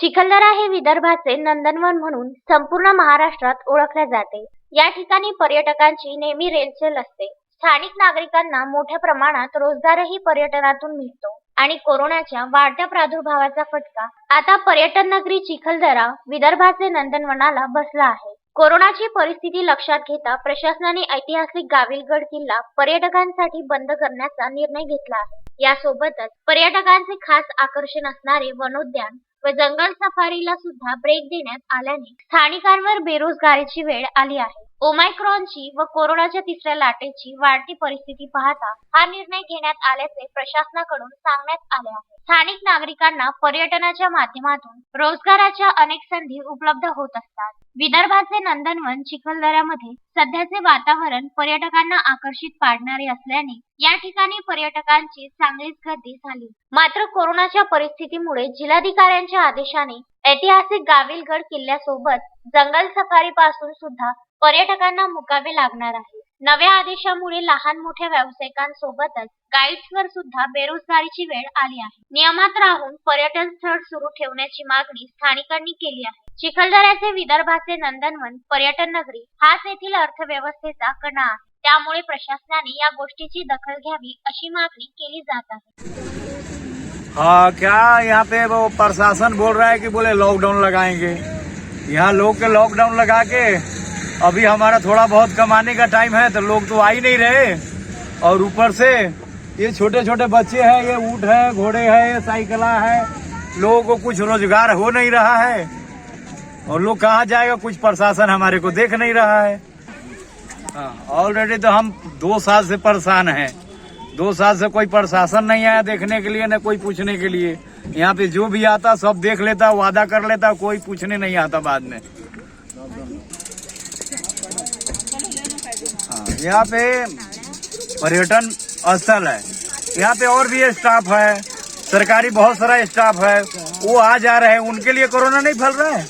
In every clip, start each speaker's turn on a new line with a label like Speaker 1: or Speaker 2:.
Speaker 1: चिखलदरा हे विदर्भाचे नंदनवन म्हणून संपूर्ण महाराष्ट्रात ओळखले जाते. या ठिकाणी पर्यटकांची नेहमी रेलचेल असते. स्थानिक नागरिकांना मोठ्या प्रमाणात रोजगारही पर्यटनातून मिळतो. आणि कोरोनाच्या वाढत्या प्रादुर्भावाचा फटका आता पर्यटन नगरी चिखलदरा विदर्भाचे नंदनवनाला बसला आहे. कोरोनाची परिस्थिती लक्षात घेता प्रशासनाने ऐतिहासिक गाविलगड किल्ला पर्यटकांसाठी बंद करण्याचा निर्णय घेतला आहे. यासोबतच पर्यटकांचे खास आकर्षण असणारे वनोद्यान व जंगल सफारीला सुद्धा ब्रेक देण्यात आल्याने स्थानिकांवर बेरोजगारीची वेळ आली आहे. ओमायक्रॉनची व कोरोनाच्या तिसऱ्या लाटेची वाढती परिस्थिती पाहता हा निर्णय घेण्यात आल्याचे प्रशासनाकडून सांगण्यात आले आहे. स्थानिक नागरिकांना पर्यटनाच्या माध्यमातून रोजगाराच्या अनेक संधी उपलब्ध होत असतात. विदर्भाचे नंदनवन चिखलदऱ्यामध्ये सध्याचे वातावरण पर्यटकांना आकर्षित पाडणारे असल्याने या ठिकाणी पर्यटकांची चांगलीच गर्दी झाली. मात्र कोरोनाच्या परिस्थितीमुळे जिल्हाधिकाऱ्यांच्या आदेशाने ऐतिहासिक गाविलगड किल्ल्यासोबत जंगल सफारी पासून सुद्धा पर्यटकांना मुकावे लागणार आहे. नव्या आदेशामुळे लहान मोठ्या व्यावसायिकांसोबतच गाईड्सवर सुद्धा बेरोजगारीची वेळ आली आहे. नियमात राहून पर्यटन स्थळ सुरू ठेवण्याची मागणी स्थानिकांनी केली आहे. चिखलदऱ्याचे विदर्भाचे नंदनवन पर्यटन नगरी हाच येथील अर्थव्यवस्थेचा कणा आहे. त्यामुळे प्रशासनाने या गोष्टीची दखल घ्यावी अशी मागणी केली जात आहे.
Speaker 2: हाँ क्या यहाँ पे वो प्रशासन बोल रहा है कि बोले लॉकडाउन लगाएँगे। यहाँ लोग के लॉकडाउन लगा के अभी हमारा थोड़ा बहुत कमाने का टाइम है तो लोग तो आ ही नहीं रहे। और ऊपर से ये छोटे छोटे बच्चे हैं, ये ऊँट है, घोड़े है, ये साइकिला है। लोगों को कुछ रोज़गार हो नहीं रहा है। और लोग कहाँ जाएगा? कुछ प्रशासन हमारे को देख नहीं रहा है। ऑलरेडी तो हम दो साल से परेशान हैं। दो साल से कोई प्रशासन नहीं आया देखने के लिए न कोई पूछने के लिए। यहाँ पे जो भी आता सब देख लेता वादा कर लेता कोई पूछने नहीं आता बाद में। हाँ, यहाँ पे पर्यटन स्थल है। यहाँ पे और भी स्टाफ है। सरकारी बहुत सारा स्टाफ है। वो आ जा रहे हैं उनके लिए कोरोना नहीं फैल रहा है।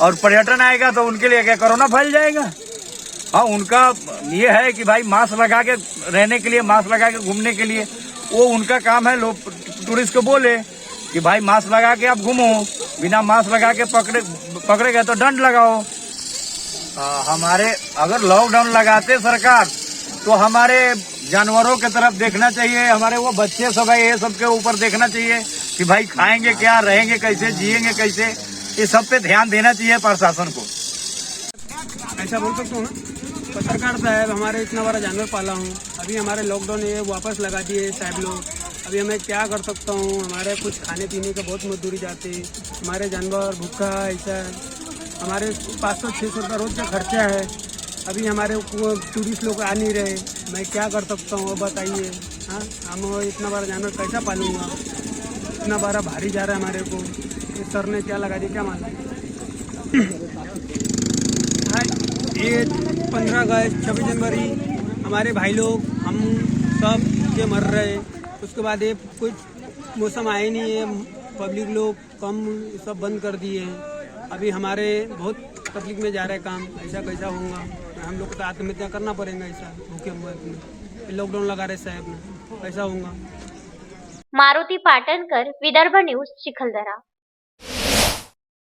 Speaker 2: और पर्यटन आएगा तो उनके लिए क्या कोरोना फैल जाएगा? हाँ उनका ये है कि भाई मास्क लगा के रहने के लिए मास्क लगा के घूमने के लिए वो उनका काम है लोग टूरिस्ट को बोले कि भाई मास्क लगा के आप घूमो बिना मास्क लगा के पकड़े पकड़े गए तो दंड लगाओ। हाँ, हमारे अगर लॉकडाउन लगाते सरकार तो हमारे जानवरों के तरफ़ देखना चाहिए हमारे वो बच्चे सब है ये सब के ऊपर देखना चाहिए कि भाई खाएँगे क्या रहेंगे कैसे जिएँगे कैसे ये सब पे ध्यान देना चाहिए प्रशासन को।
Speaker 3: ऐसा बोल सकता हूँ पत्रकार साहब हमारे इतना बड़ा जानवर पाला हूँ। अभी हमारे लॉकडाउन है वापस लगा दिए साहब लोग। अभी हमें क्या कर सकता हूँ? हमारे कुछ खाने पीने का बहुत मजदूरी जाती। है हमारे जानवर भूखा ऐसा। हमारे पाँच सौ छः सौ रुपये रोज का खर्चा है। अभी हमारे टूरिस्ट लोग आ नहीं रहे। मैं क्या कर सकता हूँ? वो बताइए। हाँ हम इतना बड़ा जानवर कैसा पालूँगा? इतना बड़ा भारी जा रहा है हमारे को। ये सर ने क्या लगा दिया? क्या मालूम? हाँ, ये पंद्रह अगस्त, छब्बीस जनवरी, हमारे भाई लोग, हम सब के मर रहे उसके बाद ये कुछ मौसम आए नहीं है, पब्लिक लोग कम सब बंद कर दिए हैं। अभी हमारे बहुत पब्लिक में जा रहा है काम, ऐसा कैसा होगा? हम लोग को तो आत्महत्या करना पड़ेगा ऐसा, भूखे अपने लॉकडाउन लगा रहे साहब कैसा होगा।
Speaker 1: मारुती पाटणकर विदर्भ न्यूज़ चिखलदरा